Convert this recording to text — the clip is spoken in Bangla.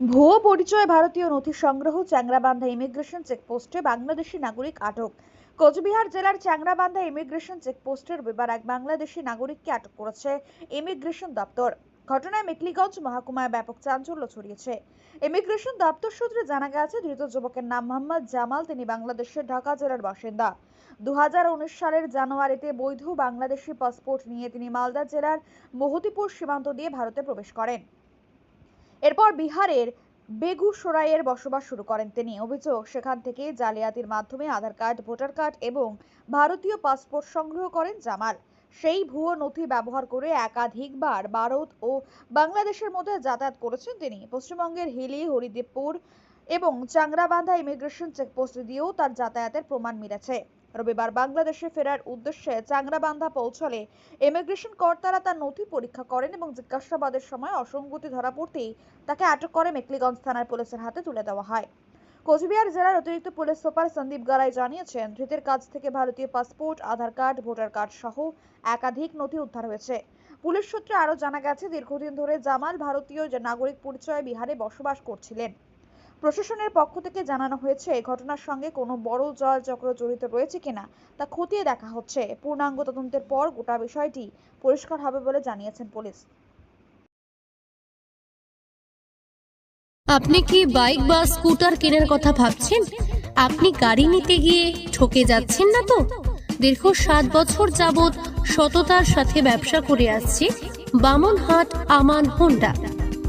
ভুয়ো পরিচয় ভারতীয় নথি সংগ্রহ চ্যাংরাবান্ধা ইমিগ্রেশন চেকপোস্টে বাংলাদেশি নাগরিক আটক। কোচবিহার জেলার চ্যাংরাবান্ধা ইমিগ্রেশন চেকপোস্টে রবিবার এক বাংলাদেশি নাগরিককে আটক করেছে ইমিগ্রেশন দপ্তর। ঘটনায় মেকলিগঞ্জ মহকুমায় ব্যাপক চাঞ্চল্য ছড়িয়েছে। ইমিগ্রেশন দপ্তর সূত্রে জানা গেছে, ধৃত যুবকের নাম মোহাম্মদ জামাল, তিনি বাংলাদেশের ঢাকা জেলার বাসিন্দা। দু হাজার উনিশ সালের জানুয়ারিতে বৈধ বাংলাদেশি পাসপোর্ট নিয়ে তিনি মালদা জেলার মহতিপুর সীমান্ত দিয়ে ভারতে প্রবেশ করেন। এরপর বিহারের বেগুসরাইয়ের বসবাস শুরু করেন তিনি। অভিযোগ, সেখান থেকে জালিয়াতির মাধ্যমে আধার কার্ড, ভোটার কার্ড এবং ভারতীয় পাসপোর্ট সংগ্রহ করেন জামাল। সেই ভুয়ো নথি ব্যবহার করে একাধিকবার ভারত ও বাংলাদেশের মধ্যে যাতায়াত করেছেন তিনি। পশ্চিমবঙ্গের হিলি, হরিদেবপুর এবং চাংরাবান্ধা ইমিগ্রেশন চেকপোস্ট দিয়েও তার যাতায়াতের প্রমাণ মিলেছে। রবিবার বাংলাদেশে ফেরার উদ্দেশ্যে চাংরাবান্ধা পৌঁছলে ইমিগ্রেশন কর্তারা তার নথি পরীক্ষা করেন এবং জিজ্ঞাসাবাদের সময় অসঙ্গতি ধরা পড়তেই তাকে আটক করে মেকলিগঞ্জ থানার পুলিশের হাতে তুলে দেওয়া হয়। কোচবিহার জেলার অতিরিক্ত পুলিশ সুপার সন্দীপ গারাই জানিয়েছেন, ধৃতের কাছ থেকে ভারতীয় passport, Aadhaar card, voter card সহ একাধিক নথি উদ্ধার হয়েছে। পুলিশ সূত্রে আরও জানা গেছে, দীর্ঘদিন ধরে জামাল ভারতীয় নাগরিক পরিচয়ে বিহারে বসবাস করছিলেন। প্রশাসনের পক্ষ থেকে জানানো হয়েছে ঘটনার সঙ্গে কোনো বড় জল চক্র জড়িত রয়েছে কিনা তা খতিয়ে দেখা হচ্ছে। পূর্ণাঙ্গ তদন্তের পর গোটা বিষয়টি পরিষ্কার হবে বলে জানিয়েছেন পুলিশ। আপনি কি বাইক বা স্কুটার কেনার কথা ভাবছেন? আপনি গাড়ি নিতে গিয়ে ঠকে যাচ্ছেন না তো? দীর্ঘ সাত বছর যাবৎ সততার সাথে ব্যবসা করে আসছে বামনহাট আমান হোন্ডা।